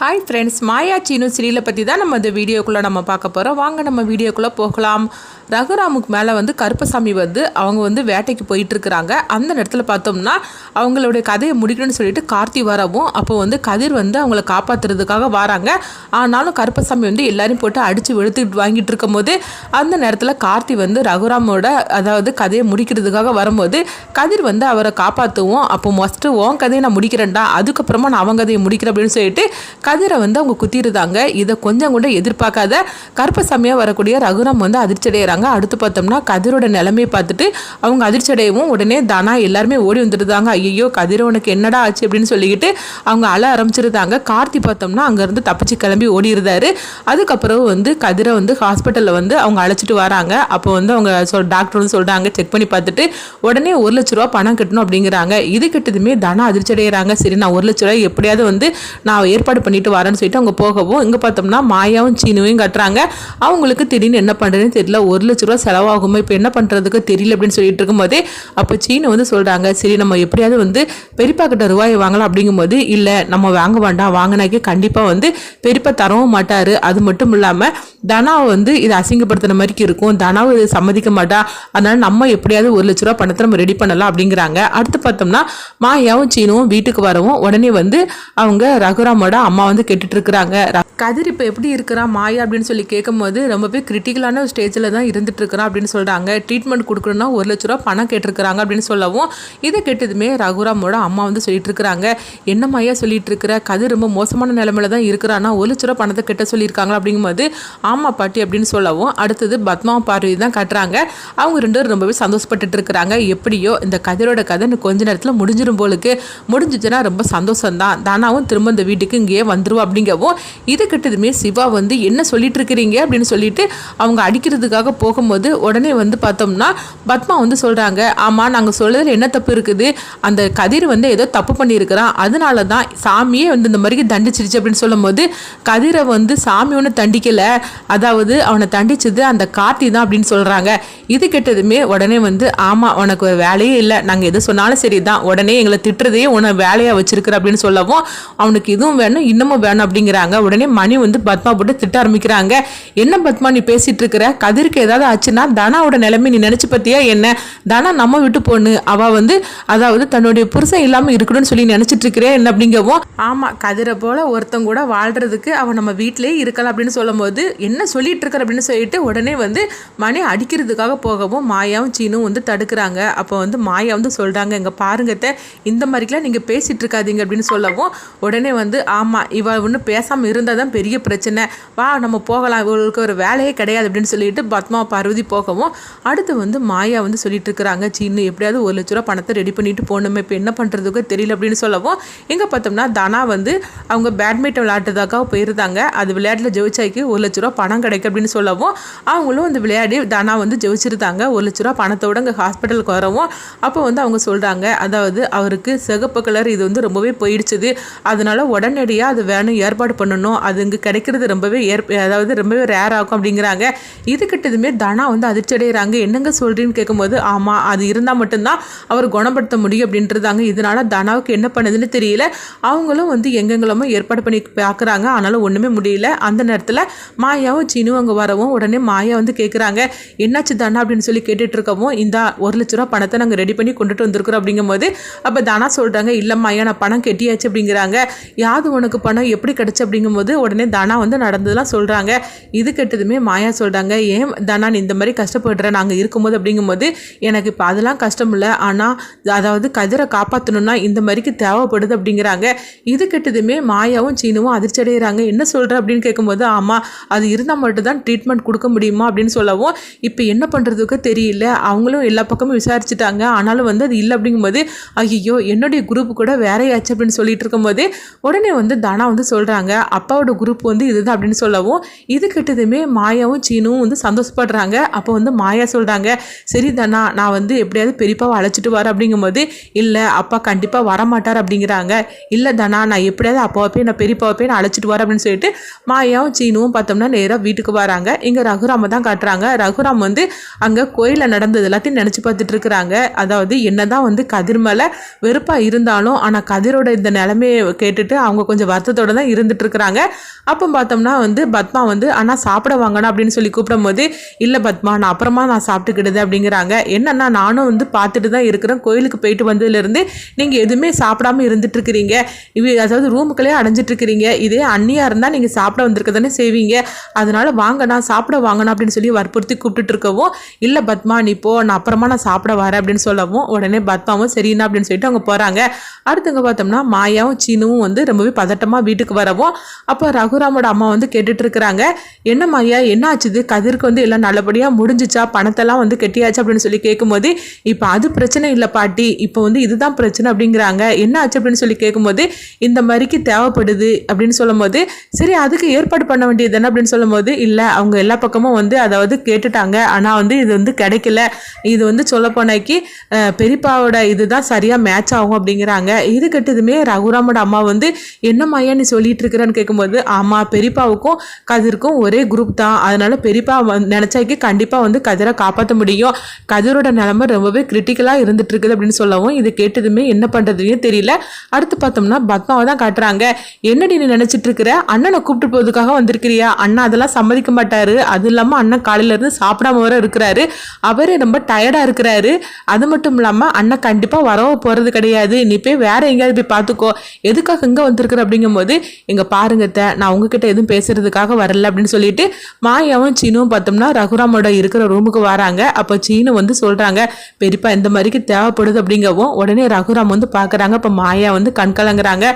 Hi friends மாயா சீனு சீரியலை பற்றி தான் நம்ம இந்த வீடியோக்குள்ளே நம்ம பார்க்க போகிறோம் வாங்க நம்ம வீடியோக்குள்ளே போகலாம். ரகுராமுக்கு மேலே வந்து கருப்பசாமி வந்து அவங்க வந்து வேட்டைக்கு போயிட்டு இருக்கிறாங்க அந்த நேரத்தில் பார்த்தோம்னா அவங்களுடைய கதையை முடிக்கணும்னு சொல்லிட்டு கார்த்தி வரவும் அப்போ வந்து கதிர் வந்து அவங்கள காப்பாற்றுறதுக்காக வராங்க. ஆனாலும் கருப்பசாமி வந்து எல்லாரையும் போட்டு அடித்து வெளுத்துட்டு வாங்கிட்டு இருக்கும்போது அந்த நேரத்தில் கார்த்தி வந்து ரகுராமோட அதாவது கதையை முடிக்கிறதுக்காக வரும்போது கதிர் வந்து அவரை காப்பாற்றுவோம் அப்போ மொஸ்ட்டு உன் கதையை நான் முடிக்கிறேன்டா அதுக்கப்புறமா நான் அவங்க கதையை முடிக்கிறேன் அப்படின்னு சொல்லிட்டு கதிரை வந்து அவங்க குத்திடுதாங்க இதை கொஞ்சம் கூட எதிர்பார்க்காத கருப்பசாமியாக வரக்கூடிய ரகுராம் வந்து அதிர்ச்சியடைகிறாங்க. அடைகிறாங்க அடுத்து பார்த்தோம்னா கதிரோட நிலைமையை பார்த்துட்டு அவங்க அதிர்ச்சி அடையவும் உடனே தானா எல்லாருமே ஓடி வந்துருந்தாங்க ஐயோ கதிர உனக்கு என்னடா ஆச்சு அப்படின்னு சொல்லிக்கிட்டு அவங்க அழ ஆரம்பிச்சிருந்தாங்க. கார்த்தி பார்த்தோம்னா அங்கேருந்து தப்பிச்சு கிளம்பி ஓடி அதுக்கப்புறம் வந்து கதிரை வந்து ஹாஸ்பிட்டலில் வந்து அவங்க அழைச்சிட்டு வராங்க. அப்போ வந்து அவங்க சொல் டாக்டர் வந்து சொல்கிறாங்க செக் பண்ணி பார்த்துட்டு உடனே ஒரு லட்ச ரூபா பணம் கட்டணும் அப்படிங்கிறாங்க. இது கிட்டதுமே தனா அதிர்ச்சி அடைகிறாங்க சரி நான் ஒரு லட்ச ரூபாய் எப்படியாவது வந்து நான் ஏற்பாடு பண்ணிட்டு வரேன்னு சொல்லிட்டு அவங்க போகவும் இங்கே பார்த்தோம்னா மாயாவும் சீனுவையும் கட்டுறாங்க. அவங்களுக்கு திடீர்னு என்ன பண்ணுறதுன்னு தெரியல. ஒரு லட்ச ரூபா செலவாகும்? இப்போ என்ன பண்ணுறதுக்கு தெரியல அப்படின்னு சொல்லிட்டு இருக்கும்போது அப்போ சீனை வந்து சொல்கிறாங்க சரி நம்ம எப்படியாவது வந்து பெரியப்பா கிட்ட ரூபாய் வாங்கலாம் அப்படிங்கும்போது இல்லை நம்ம வாங்க வேண்டாம் வாங்கினாக்கே கண்டிப்பாக வந்து பெரியப்பா தரவும் மாட்டார். அது மட்டும் இல்லாமல் தனாவை வந்து இதை அசிங்கப்படுத்துன மாதிரி இருக்கும். தனாவை இதை சம்மதிக்க மாட்டா. அதனால நம்ம எப்படியாவது ஒரு லட்ச ரூபா பணத்தை நம்ம ரெடி பண்ணலாம் அப்படிங்கிறாங்க. அடுத்து பார்த்தோம்னா மாயாவும் சீனுவும் வீட்டுக்கு வரவும் உடனே வந்து அவங்க ரகுராமோட அம்மா வந்து கேட்டுட்டு இருக்கிறாங்க. கதிர் இப்போ எப்படி இருக்கிறான் மாயா அப்படின்னு சொல்லி கேட்கும்போது ரொம்பவே கிரிட்டிக்கலான ஸ்டேஜில் தான் இருந்துட்டுருக்குறான் அப்படின்னு சொல்கிறாங்க ட்ரீட்மெண்ட் கொடுக்கணும்னா ஒரு லட்ச ரூபா பணம் கேட்டிருக்கிறாங்க அப்படின்னு சொல்லவும் இதை கேட்டதுமே ரகுராமோட அம்மா வந்து சொல்லிட்டு இருக்கிறாங்க என்ன மாயா சொல்லிட்டு இருக்கிற கதிர் ரொம்ப மோசமான நிலமையில தான் இருக்கிறான்னா ஒரு லட்ச ரூபா பணத்தை கெட்ட சொல்லியிருக்காங்க அப்படிங்கும்போது ஆமா பாட்டி அப்படின்னு சொல்லவும் அடுத்தது பத்மா பார்வதி தான் கட்டுறாங்க. அவங்க ரெண்டு பேரும் ரொம்பவே சந்தோஷப்பட்டுட்டு இருக்கிறாங்க எப்படியோ இந்த கதிரோட கதை கொஞ்ச நேரத்தில் முடிஞ்சிடும் போலுக்கு. முடிஞ்சிச்சுன்னா ரொம்ப சந்தோஷம்தான். தானாவும் திரும்ப இந்த வீட்டுக்கு இங்கேயே வந்துருவோம் அப்படிங்கவும் இது கிட்டதுமே சிவா வந்து என்ன சொல்லிட்டு இருக்கிறீங்க அப்படின்னு சொல்லிட்டு அவங்க அடிக்கிறதுக்காக போகும்போது உடனே வந்து பார்த்தோம்னா பத்மா வந்து சொல்கிறாங்க ஆமாம் நாங்கள் சொல்கிறதுல என்ன தப்பு இருக்குது? அந்த கதிர் வந்து ஏதோ தப்பு பண்ணியிருக்கிறான். அதனால தான் சாமியே வந்து இந்த மாதிரி தண்டிச்சிருச்சு. அப்படின்னு சொல்லும்போது கதிரை வந்து சாமி ஒன்று தண்டிக்கலை. அதாவது அவனை தண்டிச்சது அந்த கார்த்தி தான் அப்படின்னு சொல்கிறாங்க இது கெட்டதுமே உடனே வந்து ஆமாம் உனக்கு வேலையே இல்லை. நாங்கள் எது சொன்னாலும் சரி தான் உடனே எங்களை திட்டுறதையே உன வேலையாக வச்சிருக்கிற அப்படின்னு சொல்லவும் அவனுக்கு இதுவும் வேணும் இன்னமும் வேணும் அப்படிங்கிறாங்க. உடனே மணி வந்து பத்மா போட்டு திட்ட ஆரம்பிக்கிறாங்க. என்ன பத்மா நீ பேசிட்டு இருக்கிற? கதிருக்கு ஏதாவது ஆச்சுன்னா தனாவோட நிலைமை நீ நினைச்சு பத்தியா என்ன? தனா நம்ம விட்டு பொண்ணு. அவ வந்து அதாவது தன்னுடைய புருஷன் இல்லாம இருக்கணும்னு சொல்லி நினைச்சிட்டு இருக்கிறேன் என்ன அப்படிங்கவும் ஆமா கதிரை போல ஒருத்தன் கூட வாழ்றதுக்கு அவன் நம்ம வீட்டிலேயே இருக்கலாம் அப்படின்னு சொல்லும்போது என்ன சொல்லிட்டு இருக்கிற அப்படின்னு சொல்லிட்டு உடனே வந்து மணி அடிக்கிறதுக்காக போகவும் மாயாவும் சீனும் வந்து தடுக்கிறாங்க. அப்போ வந்து மாயா வந்து சொல்றாங்க இங்க பாருங்கத்த இந்த மாதிரிக்கெல்லாம் நீங்க பேசிட்டு இருக்காதீங்க அப்படின்னு சொல்லவும் உடனே வந்து ஆமா இவ ஒன்றும் பேசாம இருந்தால் தான் பெரிய பிரச்சனை. வா நம்ம போகலாம். இவளுக்கு ஒரு வேலையே கிடையாது அப்படின்னு சொல்லிட்டு பத்மா பருவதி போகவும் அடுத்து வந்து மாயா வந்து சொல்லிட்டு இருக்கிறாங்க சீனு எப்படியாவது ஒரு லட்ச ரூபா பணத்தை ரெடி பண்ணிட்டு போகணுமே இப்போ என்ன பண்ணுறதுக்கு தெரியல அப்படின்னு சொல்லவும் எங்கே பார்த்தோம்னா தனா வந்து அவங்க பேட்மிண்டன் விளையாட்டுறதுக்காக போயிருந்தாங்க. அது விளையாட்டில் ஜெயிச்சாக்கி ஒரு லட்ச ரூபா பணம் கிடைக்கும் அப்படின்னு சொல்லவும் அவங்களும் அந்த விளையாடி தனா வந்து ஜெயிச்சிருந்தாங்க. ஒரு லட்ச ரூபா பணத்தோட இங்கே ஹாஸ்பிட்டலுக்கு வரவும் அப்போ வந்து அவங்க சொல்கிறாங்க அதாவது அவருக்கு சிகப்பு கலர் இது வந்து ரொம்பவே போயிடுச்சுது. அதனால உடனடியாக அது வேணும் ஏற்பாடு பண்ணணும். அது இங்கே கிடைக்கிறது ரொம்பவே ஏற் அதாவது ரொம்பவே ரேர் ஆகும் அப்படிங்கிறாங்க. இது தனா வந்து அதிர்ச்சி அடைகிறாங்க என்னங்க சொல்கிறீன்னு கேட்கும்போது ஆமாம் அது இருந்தால் மட்டும்தான் அவர் குணப்படுத்த முடியும் அப்படின்றதாங்க. இதனால தனாவுக்கு என்ன பண்ணுதுன்னு தெரியல. அவங்களும் வந்து எங்கெங்களுமோ ஏற்பாடு பண்ணி பார்க்குறாங்க ஆனாலும் ஒன்றுமே முடியல. அந்த நேரத்தில் மாயாவும் சீனும் அங்கே வரவும் உடனே மாயா வந்து கேட்குறாங்க என்னாச்சு தானா? அப்படின்னு சொல்லி கேட்டுட்டு இருக்கவும் இந்த ஒரு லட்ச ரூபா பணத்தை நாங்கள் ரெடி பண்ணி கொண்டுட்டு வந்திருக்கிறோம். அப்படிங்கும்போது அப்போ தானா சொல்கிறாங்க இல்லை மாயா நான் பணம் கெட்டியாச்சு அப்படிங்கிறாங்க. யாது உனக்கு பணம்? எப்படி கிடச்சி? அப்படிங்கும்போது உடனே தானா வந்து நடந்ததெல்லாம் சொல்கிறாங்க இது கெட்டதுமே மாயா சொல்கிறாங்க ஏன் தனா நான் இந்த மாதிரி கஷ்டப்படுற நாங்கள் இருக்கும்போது அப்படிங்கும்போது எனக்கு இப்போ அதெல்லாம் கஷ்டம் இல்லை. ஆனால் அதாவது கதிரை காப்பாற்றணும்னா இந்த மாதிரிக்கு தேவைப்படுது அப்படிங்கிறாங்க. இது கெட்டதுமே மாயாவும் சீனவும் அதிர்ச்சி அடைகிறாங்க என்ன சொல்கிற அப்படின்னு கேட்கும்போது ஆமாம் அது இருந்தால் மட்டும்தான் ட்ரீட்மெண்ட் கொடுக்க முடியுமா அப்படின்னு சொல்லவும் இப்போ என்ன பண்ணுறதுக்கு தெரியல. அவங்களும் எல்லா பக்கமும் விசாரிச்சுட்டாங்க. ஆனாலும் வந்து அது இல்லை அப்படிங்கும்போது ஐயோ என்னுடைய குரூப் கூட வேறையாச்சு அப்படின்னு சொல்லிட்டு இருக்கும்போது உடனே வந்து தானா வந்து சொல்கிறாங்க அப்பாவோட குரூப் வந்து இதுதான் அப்படின்னு சொல்லவும் இது கிட்டதுமே மாயாவும் சீனுவும் வந்து சந்தோஷப்படுறாங்க சந்தோஷப்படுறாங்க அப்போ வந்து மாயா சொல்கிறாங்க சரி தானா நான் வந்து எப்படியாவது பெரியப்பாவை அழைச்சிட்டு வர அப்படிங்கும்போது இல்லை அப்பா கண்டிப்பாக வரமாட்டார். அப்படிங்கிறாங்க. இல்லை தானா நான் எப்படியாவது அப்பாவை போய் நான் பெரியப்பாவை போய் நான் அழைச்சிட்டு வரேன். அப்படின்னு சொல்லிட்டு மாயாவும் சீனுவும் பார்த்தோம்னா நேராக வீட்டுக்கு வராங்க. இங்கே ரகுராமை தான் காட்டுறாங்க. ரகுராம் வந்து அங்கே கோயிலில் நடந்தது எல்லாத்தையும் நினச்சி பார்த்துட்டு இருக்கிறாங்க. அதாவது என்னதான் வந்து கதிர் மேலே வெறுப்பாக இருந்தாலும் ஆனால் கதிரோட இந்த நிலைமையை கேட்டுட்டு அவங்க கொஞ்சம் வருத்தத்தோட தான் இருந்துட்டு இருக்கிறாங்க. அப்போ பார்த்தோம்னா வந்து பத்மா வந்து ஆனால் சாப்பிட வாங்கணும் அப்படின்னு சொல்லி கூப்பிடும்போது இல்லை பத்மா நான் அப்புறமா நான் சாப்பிட்டுக்கிடுது அப்படிங்கிறாங்க. என்னன்னா நானும் வந்து பார்த்துட்டு தான் இருக்கிறேன். கோயிலுக்கு போயிட்டு வந்ததுலேருந்து நீங்கள் எதுவுமே சாப்பிடாம இருந்துட்டுருக்கிறீங்க. இவ அதாவது ரூமுக்குள்ளே அடைஞ்சிட்ருக்கிறீங்க இதே அன்னியாக இருந்தால் நீங்கள் சாப்பிட வந்திருக்க தானே செய்வீங்க. அதனால வாங்கண்ணா சாப்பிட வாங்கண்ணா அப்படின்னு சொல்லி வற்புறுத்தி கூப்பிட்டுட்டு இருக்கவும் இல்லை பத்மா நீ போ நான் அப்புறமா நான் சாப்பிட வரேன் அப்படின்னு சொல்லவும் உடனே பத்மாவும் சரிண்ணா அப்படின்னு சொல்லிட்டு அவங்க போகிறாங்க அடுத்தவங்க பார்த்தோம்னா மாயாவும் சீனுவும் வந்து ரொம்பவே பதட்டமாக வீட்டுக்கு வரவும் அப்போ ரகுராமோட அம்மா வந்து கேட்டுட்டு இருக்கிறாங்க என்ன மாயா என்ன ஆச்சுது? கதிர்க்கு வந்து எல்லாம் நல்லபடியாக முடிஞ்சிச்சா? பணத்தெல்லாம் வந்து கெட்டியாச்சு? அப்படின்னு சொல்லி கேட்கும்போது இப்போ அது பிரச்சனை இல்லை பாட்டி. இப்போ வந்து இதுதான் பிரச்சனை அப்படிங்கிறாங்க. என்ன ஆச்சு? அப்படின்னு சொல்லி கேட்கும்போது இந்த மாதிரிக்கு தேவைப்படுது அப்படின்னு சொல்லும்போது சரி அதுக்கு ஏற்பாடு பண்ண வேண்டியது என்ன அப்படின்னு சொல்லும்போது இல்லை அவங்க எல்லா பக்கமும் வந்து அதாவது கேட்டுட்டாங்க. ஆனால் வந்து இது வந்து கிடைக்கல. இது வந்து சொல்லப்போனாக்கி பெரியப்பாவோட இதுதான் சரியாக மேட்ச் ஆகும் அப்படிங்கிறாங்க. இது கெட்டதுமே ரகுராமோட அம்மா வந்து என்ன மையா நீ சொல்லிட்டு இருக்கிறான்னு கேட்கும்போது ஆமாம் பெரியப்பாவுக்கும் கதிருக்கும் ஒரே குரூப் தான். அதனால பெரியப்பா நினச்சா விவசாயிக்கு கண்டிப்பாக வந்து கதிரை காப்பாற்ற முடியும். கதிரோட நிலமை ரொம்பவே கிரிட்டிக்கலாக இருந்துட்டு இருக்குது அப்படின்னு சொல்லவும் இது கேட்டதுமே என்ன பண்ணுறதுனே தெரியல. அடுத்து பார்த்தோம்னா பத்மாவை தான் காட்டுறாங்க. என்னடி நீ நினச்சிட்டு இருக்கிற அண்ணனை கூப்பிட்டு போகிறதுக்காக வந்திருக்கிறியா? அண்ணா அதெல்லாம் சம்மதிக்க மாட்டாரு. அது இல்லாமல் அண்ணன் காலையிலேருந்து சாப்பிடாம வர இருக்கிறாரு. அவரே ரொம்ப டயர்டாக இருக்கிறாரு. அது மட்டும் இல்லாமல் அண்ணன் கண்டிப்பாக வரவ போகிறது கிடையாது. நீ போய் வேற எங்கேயாவது போய் பார்த்துக்கோ. எதுக்காக இங்கே வந்திருக்கிற அப்படிங்கும்போது இங்கே பாருங்கத்த நான் உங்ககிட்ட எதுவும் பேசுறதுக்காக வரல அப்படின்னு சொல்லிட்டு மாயாவும் சீனும் பார்த்தோம்னா ரகுராமோட இருக்கிற ரூமுக்கு வராங்க. அப்போ சீனு வந்து சொல்கிறாங்க பெரியப்பா இந்த மாதிரிக்கு தேவைப்படுது அப்படிங்கவும் உடனே ரகுராம் வந்து பார்க்குறாங்க இப்போ மாயா வந்து கண் கலங்குறாங்க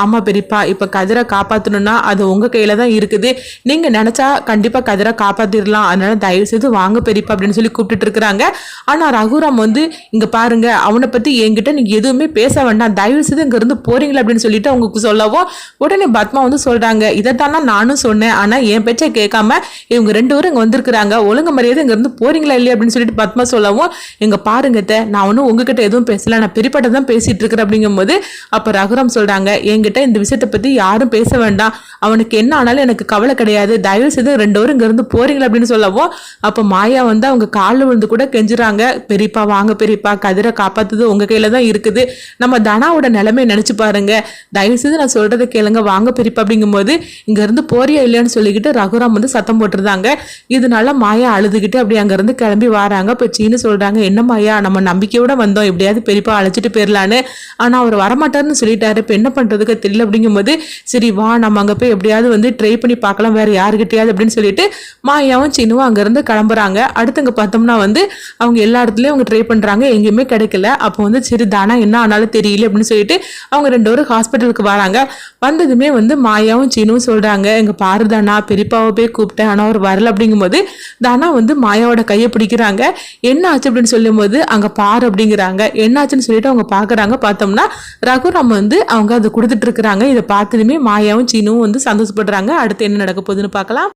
ஆமாம் பெரியப்பா இப்போ கதிரை காப்பாற்றணும்னா அது உங்கள் கையில் தான் இருக்குது. நீங்கள் நினச்சா கண்டிப்பாக கதிரை காப்பாற்றிடலாம் அதனால் தயவு செய்து வாங்க பெரியப்பா அப்படின்னு சொல்லி கூப்பிட்டுட்டு இருக்கிறாங்க. ஆனால் ரகுராம் வந்து இங்கே பாருங்க அவனை பற்றி என்கிட்ட நீங்கள் எதுவுமே பேச வேண்டாம். தயவு செய்து இங்கேருந்து போகிறீங்களா அப்படின்னு சொல்லிட்டு அவங்களுக்கு சொல்லவும் உடனே பத்மா வந்து சொல்கிறாங்க இதைத்தானா நானும் சொன்னேன். ஆனால் என் பேச்சை கேட்காம இவங்க ரெண்டு பேரும் இங்கே வந்திருக்கிறாங்க. ஒழுங்கு மரியாதை இங்கேருந்து போறீங்களா இல்லையா அப்படின்னு சொல்லிட்டு பத்மா சொல்லவும் எங்க பாருங்க நான் ஒன்றும் உங்ககிட்ட எதுவும் பேசல நான் பெரியப்பட்ட தான் பேசிட்டு இருக்கிறேன். அப்படிங்கும்போது அப்போ ரகுராம் சொல்கிறாங்க என்கிட்ட இந்த விஷயத்தை பற்றி யாரும் பேச வேண்டாம். அவனுக்கு என்ன ஆனாலும் எனக்கு கவலை கிடையாது. தயவு செய்து ரெண்டு பேரும் இங்கேருந்து போறீங்களா? அப்படின்னு சொல்லவும் அப்போ மாயா வந்து அவங்க காலில் விழுந்து கூட கெஞ்சுறாங்க பெரியப்பா வாங்க பெரியப்பா கதிரை காப்பாத்துது உங்க கையில தான் இருக்குது. நம்ம தனாவோட நிலைமையை நினைச்சு பாருங்க. தயவு செய்து நான் சொல்றதை கேளுங்க வாங்க பெரியப்பா. அப்படிங்கும்போது இங்கேருந்து போறியா இல்லையான்னு சொல்லிக்கிட்டு ரகுராம் வந்து சத்தம் போட்டிருந்தாங்க. இதனால மாயா அழுதுகிட்டு அப்படி அங்கேருந்து கிளம்பி வராங்க. இப்போ சீனு சொல்கிறாங்க என்ன மாயா நம்ம நம்பிக்கையோட வந்தோம். எப்படியாவது பெரியப்பா அழைச்சிட்டு போயிடலான்னு ஆனால் அவர் வரமாட்டார்னு சொல்லிட்டாரு. இப்போ என்ன பண்ணுறதுக்கு தெரியல அப்படிங்கும்போது சரி வா நம்ம அங்கே போய் எப்படியாவது வந்து ட்ரை பண்ணி பார்க்கலாம். வேறு யாருக்கிட்டையாவது அப்படின்னு சொல்லிட்டு மாயாவும் சீனுவும் அங்கேருந்து கிளம்புறாங்க. அடுத்தங்க பார்த்தோம்னா வந்து அவங்க எல்லா இடத்துலையும் அவங்க ட்ரை பண்ணுறாங்க எங்கேயுமே கிடைக்கல. அப்போ வந்து சரி தானா என்ன ஆனாலும் தெரியல அப்படின்னு சொல்லிட்டு அவங்க ரெண்டு பேரும் ஹாஸ்பிட்டலுக்கு வராங்க. வந்ததுமே வந்து மாயாவும் சீனுவும் சொல்கிறாங்க எங்கள் பாருதானா பெரியப்பாவை போய் கூப்பிட்டேன். ஆனால் அவர் வரல. அப்படிங்கும்போது தானா வந்து மாயாவோட கையை பிடிக்கிறாங்க. என்ன ஆச்சு அப்படின்னு சொல்லும்போது அங்கே பாரு அப்படிங்கிறாங்க. என்ன ஆச்சுன்னு சொல்லிட்டு அவங்க பார்க்குறாங்க பார்த்தோம்னா ரகுராம் வந்து அவங்க அதை கொடுத்துட்டு இருக்கிறாங்க. இதை பார்த்ததுமே மாயாவும் சீனுவும் வந்து சந்தோஷப்படுறாங்க. அடுத்து என்ன நடக்க போகுதுன்னு பார்க்கலாம்.